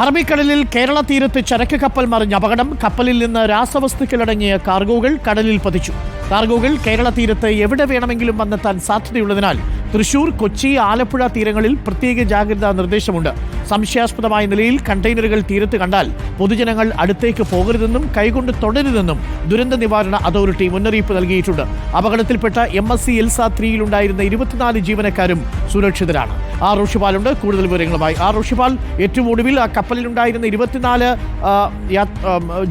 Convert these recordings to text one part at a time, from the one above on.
അറബിക്കടലിൽ കേരള തീരത്ത് ചരക്ക് കപ്പൽ മറിഞ്ഞ അപകടം. കപ്പലിൽ നിന്ന് രാസവസ്തുക്കളടങ്ങിയ കാർഗോകൾ കടലിൽ പതിച്ചു. കാർഗോകൾ കേരള തീരത്ത് എവിടെ വേണമെങ്കിലും വന്നെത്താൻ സാധ്യതയുള്ളതിനാൽ തൃശൂർ കൊച്ചി ആലപ്പുഴ തീരങ്ങളിൽ പ്രത്യേക ജാഗ്രതാ നിർദ്ദേശമുണ്ട്. സംശയാസ്പദമായ നിലയിൽ കണ്ടെയ്നറുകൾ തീരത്ത് കണ്ടാൽ പൊതുജനങ്ങൾ അടുത്തേക്ക് പോകരുതെന്നും കൈകൊണ്ട് തൊടരുതെന്നും ദുരന്ത നിവാരണ അതോറിറ്റി മുന്നറിയിപ്പ് നൽകിയിട്ടുണ്ട്. അപകടത്തിൽപ്പെട്ട എം എസ് സി എൽസ ത്രീയിലുണ്ടായിരുന്ന ഇരുപത്തിനാല് ജീവനക്കാരും സുരക്ഷിതരാണ്. ആർ ഋഷിപാലുണ്ട്. കൂടുതൽ വിവരങ്ങളുമായി ആർ ഋഷിപാൽ ഏറ്റവും ഒടുവിൽ ആ കപ്പലിലുണ്ടായിരുന്ന ഇരുപത്തിനാല്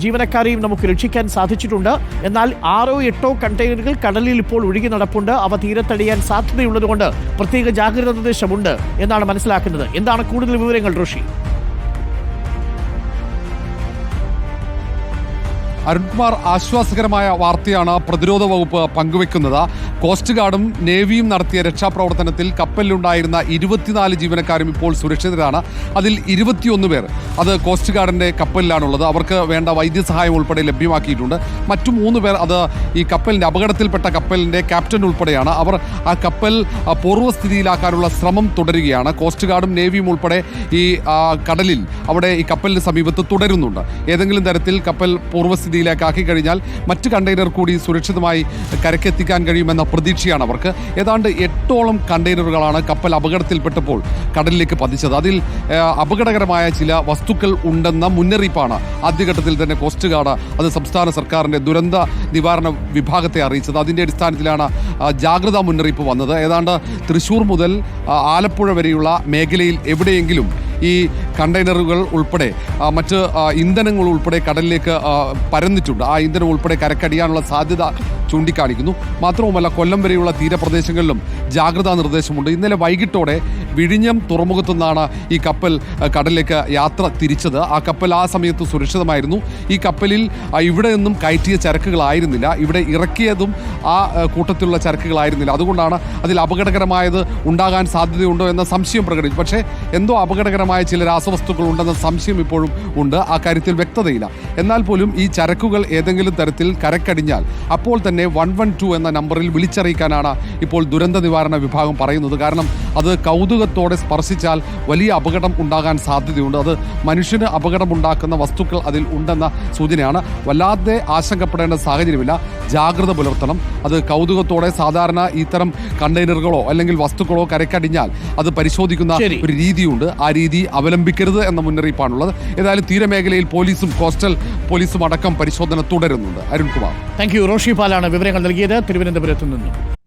ജീവനക്കാരെയും നമുക്ക് രക്ഷിക്കാൻ സാധിച്ചിട്ടുണ്ട്. എന്നാൽ ആറോ എട്ടോ കണ്ടെയ്നറുകൾ കടലിൽ ഇപ്പോൾ ഒഴുകി നടപ്പുണ്ട്. അവ തീരത്തടിയാൻ സാധ്യതയുള്ളതുകൊണ്ട് പ്രത്യേക ജാഗ്രതാ നിർദ്ദേശമുണ്ട് എന്നാണ് മനസ്സിലാക്കുന്നത്. എന്താണ് കൂടുതൽ വിവരങ്ങൾ? Rushi. അരുൺകുമാർ ആശ്വാസകരമായ വാർത്തയാണ് പ്രതിരോധ വകുപ്പ് പങ്കുവെക്കുന്നത്. കോസ്റ്റ് ഗാർഡും നേവിയും നടത്തിയ രക്ഷാപ്രവർത്തനത്തിൽ കപ്പലിലുണ്ടായിരുന്ന ഇരുപത്തിനാല് ജീവനക്കാരും ഇപ്പോൾ സുരക്ഷിതരാണ്. അതിൽ ഇരുപത്തിയൊന്ന് പേർ അത് കോസ്റ്റ് ഗാർഡിന്റെ കപ്പലിലാണുള്ളത്. അവർക്ക് വേണ്ട വൈദ്യസഹായം ഉൾപ്പെടെ ലഭ്യമാക്കിയിട്ടുണ്ട്. മറ്റു മൂന്ന് പേർ അത് ഈ കപ്പലിന്റെ അപകടത്തിൽപ്പെട്ട കപ്പലിന്റെ ക്യാപ്റ്റൻ ഉൾപ്പെടെയാണ്. അവർ ആ കപ്പൽ പൂർവസ്ഥിതിയിലാക്കാനുള്ള ശ്രമം തുടരുകയാണ്. കോസ്റ്റ് ഗാർഡും നേവിയും ഉൾപ്പെടെ ഈ കടലിൽ അവിടെ ഈ കപ്പലിന് സമീപത്ത് തുടരുന്നുണ്ട്. ഏതെങ്കിലും തരത്തിൽ കപ്പൽ പൂർവസ്ഥിതിയിലേക്ക് ആക്കി കഴിഞ്ഞാൽ മറ്റ് കണ്ടെയ്നർ കൂടി സുരക്ഷിതമായി കരക്കെത്തിക്കാൻ കഴിയുമെന്ന പ്രതീക്ഷയാണ് അവർക്ക്. ഏതാണ്ട് എട്ടോളം കണ്ടെയ്നറുകളാണ് കപ്പൽ അപകടത്തിൽപ്പെട്ടപ്പോൾ കടലിലേക്ക് പതിച്ചത്. അതിൽ അപകടകരമായ ചില വസ്തുക്കൾ ഉണ്ടെന്ന മുന്നറിയിപ്പാണ് ആദ്യഘട്ടത്തിൽ തന്നെ കോസ്റ്റ് ഗാർഡ് അത് സംസ്ഥാന സർക്കാരിന്റെ ദുരന്ത നിവാരണ വിഭാഗത്തെ അറിയിച്ചത്. അതിന്റെ അടിസ്ഥാനത്തിലാണ് ജാഗ്രതാ മുന്നറിയിപ്പ് വന്നത്. ഏതാണ്ട് തൃശൂർ മുതൽ ആലപ്പുഴ വരെയുള്ള മേഖലയിൽ എവിടെയെങ്കിലും ഈ കണ്ടെയ്നറുകൾ ഉൾപ്പെടെ മറ്റ് ഇന്ധനങ്ങൾ ഉൾപ്പെടെ കടലിലേക്ക് പരന്നിട്ടുണ്ട്. ആ ഇന്ധനം ഉൾപ്പെടെ കരക്കടിയാനുള്ള സാധ്യത ചൂണ്ടിക്കാണിക്കുന്നു. മാത്രവുമല്ല കൊല്ലം വരെയുള്ള തീരപ്രദേശങ്ങളിലും ജാഗ്രതാ നിർദ്ദേശമുണ്ട്. ഇന്നലെ വൈകിട്ടോടെ വിഴിഞ്ഞം തുറമുഖത്തു നിന്നാണ് ഈ കപ്പൽ കടലിലേക്ക് യാത്ര തിരിച്ചത്. ആ കപ്പൽ ആ സമയത്ത് സുരക്ഷിതമായിരുന്നു. ഈ കപ്പലിൽ ഇവിടെ നിന്നും കയറ്റിയ ചരക്കുകളായിരുന്നില്ല. ഇവിടെ ഇറക്കിയതും ആ, കൂട്ടത്തിലുള്ള ചരക്കുകളായിരുന്നില്ല. അതുകൊണ്ടാണ് അതിൽ അപകടകരമായത് ഉണ്ടാകാൻ സാധ്യതയുണ്ടോ എന്ന സംശയം പ്രകടിപ്പിച്ചു. പക്ഷേ എന്തോ അപകടകരമായ ചില രാസവസ്തുക്കൾ ഉണ്ടെന്ന സംശയം ഇപ്പോഴും ഉണ്ട്. ആ കാര്യത്തിൽ വ്യക്തതയില്ല. എന്നാൽ പോലും ഈ ചരക്കുകൾ ഏതെങ്കിലും തരത്തിൽ കരക്കടിഞ്ഞാൽ അപ്പോൾ തന്നെ വൺ വൺ ടു എന്ന നമ്പറിൽ വിളിച്ചറിയിക്കാനാണ് ഇപ്പോൾ ദുരന്ത നിവാരണ വിഭാഗം പറയുന്നത്. കാരണം അത് കൗതുകത്തോടെ സ്പർശിച്ചാൽ വലിയ അപകടം ഉണ്ടാകാൻ സാധ്യതയുണ്ട്. അത് മനുഷ്യന് അപകടമുണ്ടാക്കുന്ന വസ്തുക്കൾ അതിൽ ഉണ്ടെന്ന സൂചനയാണ്. വല്ലാതെ ആശങ്കപ്പെടേണ്ട സാഹചര്യമില്ല. ജാഗ്രത പുലർത്തണം. അത് കൗതുകത്തോടെ സാധാരണ ഇത്തരം കണ്ടെയ്നറുകളോ അല്ലെങ്കിൽ വസ്തുക്കളോ കരക്കടിഞ്ഞാൽ അത് പരിശോധിക്കുന്ന ഒരു രീതിയുണ്ട്. ആ രീതി അവലംബിക്കരുത് എന്ന മുന്നറിയിപ്പാണുള്ളത്. ഏതായാലും തീരമേഖലയിൽ പോലീസും കോസ്റ്റൽ പോലീസും അടക്കം പരിശോധന തുടരുന്നുണ്ട്. അരുൺകുമാർ. താങ്ക് യു റോഷി പാലാണ് വിവരങ്ങൾ നൽകിയത്. തിരുവനന്തപുരത്ത് നിന്നും.